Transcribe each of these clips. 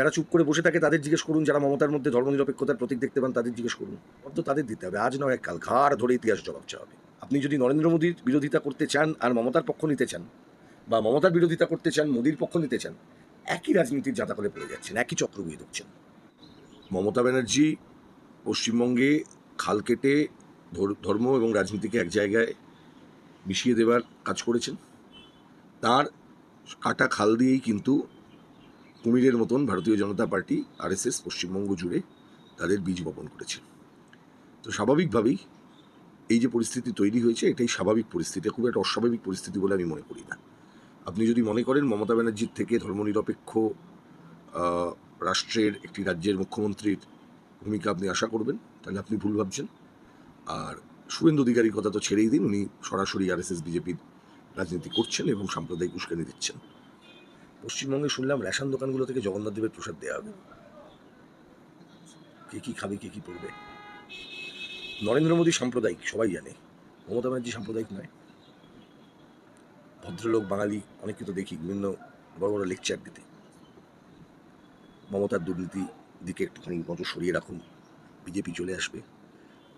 যারা চুপ করে বসে থাকে, তাদের জিজ্ঞেস করুন। যারা মমতার মধ্যে ধর্মনিরপেক্ষতার প্রতীক দেখতে পান, তাদের জিজ্ঞেস করুন। অর্থ তাদের দিতে হবে। আজ নয়, কাল ঘাড় ধরে ইতিহাস জবাব চাওয়া হবে। আপনি যদি নরেন্দ্র মোদীর বিরোধিতা করতে চান আর মমতার পক্ষ নিতে চান, বা মমতার বিরোধিতা করতে চান, মোদীর পক্ষ নিতে চান, একই রাজনীতির জাতাকলে পড়ে যাচ্ছেন, একই চক্র বয়ে ঢুকছেন মমতা ব্যানার্জি পশ্চিমবঙ্গে খাল কেটে ধর- ধর্ম এবং রাজনীতিকে এক জায়গায় মিশিয়ে দেওয়ার কাজ করেছেন। তার কাটা খাল দিয়েই কিন্তু কুমিরের মতন ভারতীয় জনতা পার্টি, আরএসএস, পশ্চিমবঙ্গ জুড়ে তাদের বীজ বপন করেছে। তো স্বাভাবিকভাবেই এই যে পরিস্থিতি তৈরি হয়েছে, এটাই স্বাভাবিক পরিস্থিতি। খুব একটা অস্বাভাবিক পরিস্থিতি বলে আমি মনে করি না। আপনি যদি মনে করেন, মমতা ব্যানার্জির থেকে ধর্মনিরপেক্ষ রাষ্ট্রের একটি রাজ্যের মুখ্যমন্ত্রীর ভূমিকা আপনি আশা করবেন, তাহলে আপনি ভুল ভাবছেন। আর শুভেন্দু অধিকারীর কথা তো ছেড়েই দিন, উনি সরাসরি আরএসএস, বিজেপির রাজনীতি করছেন এবং সাম্প্রদায়িক উস্কানি দিচ্ছেন। পশ্চিমবঙ্গে শুনলাম রেশন দোকানগুলো থেকে জগন্নাথ দেবের প্রসাদ দেওয়া হবে। কে কি খাবে, কে কি পড়বে নরেন্দ্র মোদী সাম্প্রদায়িক, সবাই জানে। মমতা ব্যানার্জি সাম্প্রদায়িক নয়। ভদ্রলোক, বাঙালি, অনেককে তো দেখি, বিভিন্ন বড় বড় লেকচার দিতে। মমতার দুর্নীতি দিকে একটুখানি নজর সরিয়ে রাখুন। বিজেপি চলে আসবে।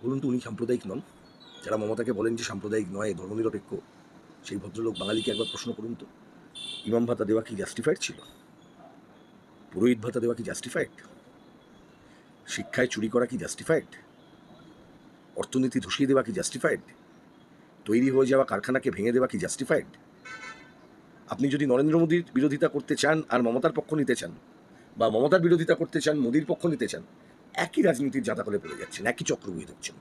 বলুন তো উনি সাম্প্রদায়িক নন। যারা মমতাকে বলেন যে সাম্প্রদায়িক নয়, ধর্মনিরপেক্ষ, সেই ভদ্রলোক, বাঙালিকে একবার প্রশ্ন করুন তো। ইমাম ভাতা দেওয়া কি জাস্টিফাইড ছিল? পুরোহিত ভাতা দেওয়া কি জাস্টিফাইড শিক্ষায় চুরি করা কি জাস্টিফাইড অর্থনীতি ধসিয়ে দেওয়া কি জাস্টিফাইড তৈরি হয়ে যাওয়া কারখানাকে ভেঙে দেওয়া কি জাস্টিফাইড আপনি যদি নরেন্দ্র মোদীর বিরোধিতা করতে চান আর মমতার পক্ষ নিতে চান বা মমতার বিরোধিতা করতে চান, মোদীর পক্ষ নিতে চান, একই রাজনীতির জাতাকলে পড়ে যাচ্ছেন, একই চক্র বয়ে ঢুকছেন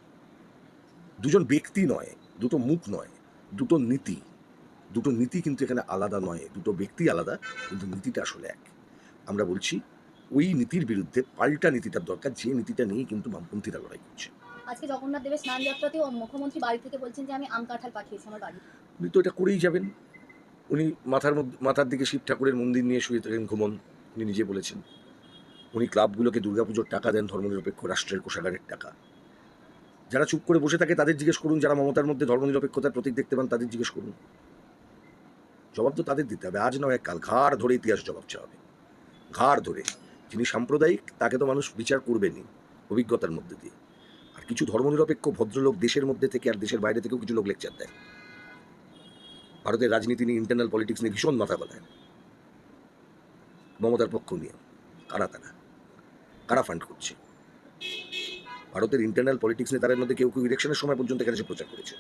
দুজন ব্যক্তি নয়, দুটো মুখ নয়, দুটো নীতি। দুটো নীতি কিন্তু এখানে আলাদা নয় দুটো ব্যক্তি আলাদা কিন্তু নীতিটা আসলে এক। আমরা বলছি ওই নীতির বিরুদ্ধে পাল্টা নীতিটার দরকার যে নীতিটা নিয়ে কিন্তু বামপন্থীরা লড়াই করছে। আজকে জগন্নাথ দেবের স্নান যাত্রাতেও মুখ্যমন্ত্রী বাড়ি থেকে বলছেন যে আমি আম কাঁঠাল পাঠিয়েছি আমার বাড়ি। উনি তো এটা করেই যাবেন। উনি মাথার মধ্যে মাথার দিকে শিব ঠাকুরের মন্দির নিয়ে শুয়ে থাকেন ঘুমন উনি নিজে বলেছেন। উনি ক্লাবগুলোকে দুর্গাপুজোর টাকা দেন ধর্মনিরপেক্ষ রাষ্ট্রের কোষাগারের টাকা। যারা চুপ করে বসে থাকে তাদের জিজ্ঞেস করুন। যারা মমতার মধ্যে ধর্মনিরপেক্ষতার প্রতীক দেখতে পান তাদের জিজ্ঞেস করুন। জবাব তো তাদের দিতে হবে। আজ নয়, কাল ঘাড় ধরে ইতিহাস জবাব চাওয়া হবে। ঘাড় ধরে। যিনি সাম্প্রদায়িক, তাকে তো মানুষ বিচার করবেনই অভিজ্ঞতার মধ্যে দিয়ে। আর কিছু ধর্মনিরপেক্ষ ভদ্রলোক দেশের মধ্যে থেকে আর দেশের বাইরে থেকেও কিছু লোক লেকচার দেয়। ভারতের রাজনীতি নিয়ে ইন্টারনাল পলিটিক্স নিয়ে ভীষণ মাথা গলায়। মমতার পক্ষ নিয়ে। কারা তারা? কারা ফান্ড করছে? ভারতের ইন্টারনাল পলিটিক্স নিয়ে তাদের মধ্যে কেউ কেউ ইলেকশনের সময় পর্যন্ত এখানে প্রচার করেছে।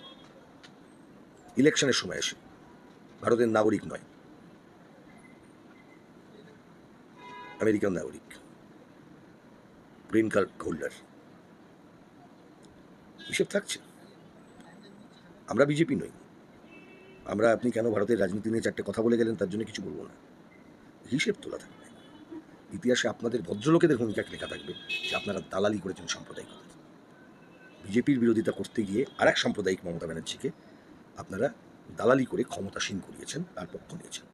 ইলেকশনের সময় এসে। ভারতের নাগরিক নয়। আমেরিকান নাগরিক। Green card holder. হিসেব থাকছে। আমরা বিজেপি নই। আমরা আপনি কেন ভারতের রাজনীতি নিয়ে চারটে কথা বলে গেলেন তার জন্য কিছু বলব না। হিসেব তোলা থাকবে। ইতিহাসে আপনাদের ভদ্রলোকেদের ভূমিকা লেখা থাকবে যে আপনারা দালালি করেছেন সাম্প্রদায়িকতার বিজেপির বিরোধিতা করতে গিয়ে আর এক সাম্প্রদায়িক মমতা ব্যানার্জিকে আপনারা দালালি করে ক্ষমতাসীন করিয়েছেন তার পক্ষ নিয়েছেন।